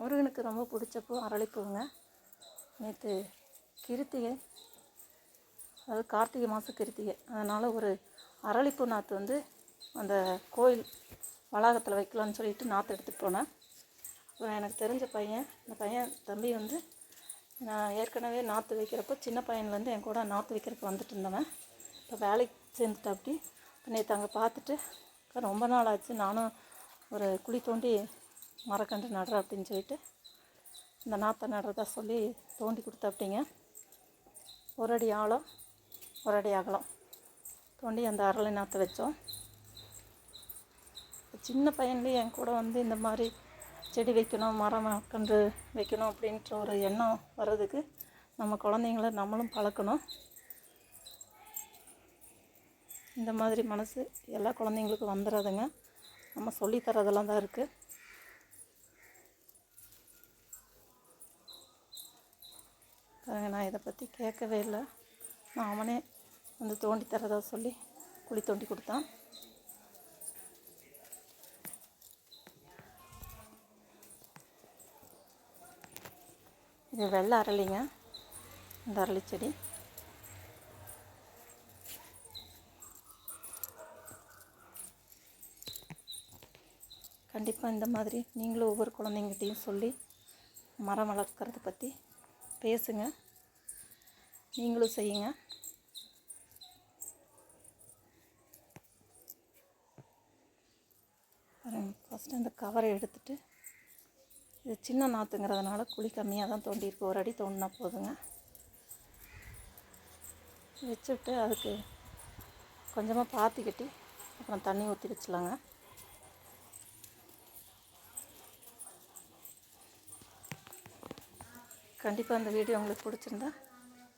முருகனுக்கு ரொம்ப பிடிச்ச பூ அரளிப்பூங்க நேற்று கிருத்திகை அதாவது கார்த்திகை மாதம் கிருத்திகை. அதனால் ஒரு அரளிப்பூ நாற்று வந்து அந்த கோயில் வளாகத்தில் வைக்கலான்னு சொல்லிட்டு நாற்று எடுத்துகிட்டு போனேன். அப்புறம் எனக்கு தெரிஞ்ச பையன் இந்த பையன் தம்பி வந்து நான் ஏற்கனவே நாற்று வைக்கிறப்போ சின்ன பையன்லேருந்து என் கூட நாற்று வைக்கிறதுக்கு வந்துட்டு இருந்தவன். இப்போ வேலைக்கு சேர்ந்துட்டு அப்படி நேற்று அங்கே பார்த்துட்டு அக்கா ரொம்ப நாள் ஆச்சு. நானும் ஒரு குழி தோண்டி மரக்கன்று நடுற அப்படின்னு சொல்லிட்டு இந்த நாற்றை நடுறதா சொல்லி தோண்டி கொடுத்தாப்பிட்டிங்க ஒரு அடி ஆழம் ஒரு அடி அகலம் தோண்டி அந்த அரளி நாற்றை வச்சோம். சின்ன பையன்லேயே என் கூட வந்து இந்த மாதிரி செடி வைக்கணும் மரம் கன்று வைக்கணும் அப்படின்ற ஒரு எண்ணம் வர்றதுக்கு நம்ம குழந்தைங்கள நம்மளும் பழக்கணும். இந்த மாதிரி மனசு எல்லா குழந்தைங்களுக்கும் வந்துடாதுங்க. நம்ம சொல்லித்தரதெல்லாம் தான் இருக்குது பாருங்க நான் இதை பற்றி கேட்கவே இல்லை. நான் அவனே வந்து தோண்டி தரதா சொல்லி குழி தோண்டி கொடுத்தான். இது வெள்ளை அரளிங்க. இந்த அரளி செடி. கண்டிப்பாக இந்த மாதிரி நீங்களும் ஒவ்வொரு குழந்தைங்கிட்டையும் சொல்லி மரம் வளர்க்குறத பற்றி பேசுங்க. நீங்களும் செய்யுங்க. ஃபஸ்ட்டு அந்த கவரை எடுத்துட்டு இது சின்ன நாற்றுங்கிறதுனால குழி கம்மியாக தான் தோண்டியிருக்கு. ஒரு அடி தோண்டினா போதுங்க. வச்சுட்டு அதுக்கு கொஞ்சமாக பாத்தி கட்டி அப்புறம் தண்ணி ஊற்றி வச்சிடலாங்க. கண்டிப்பாக அந்த வீடியோ உங்களுக்கு பிடிச்சிருந்தா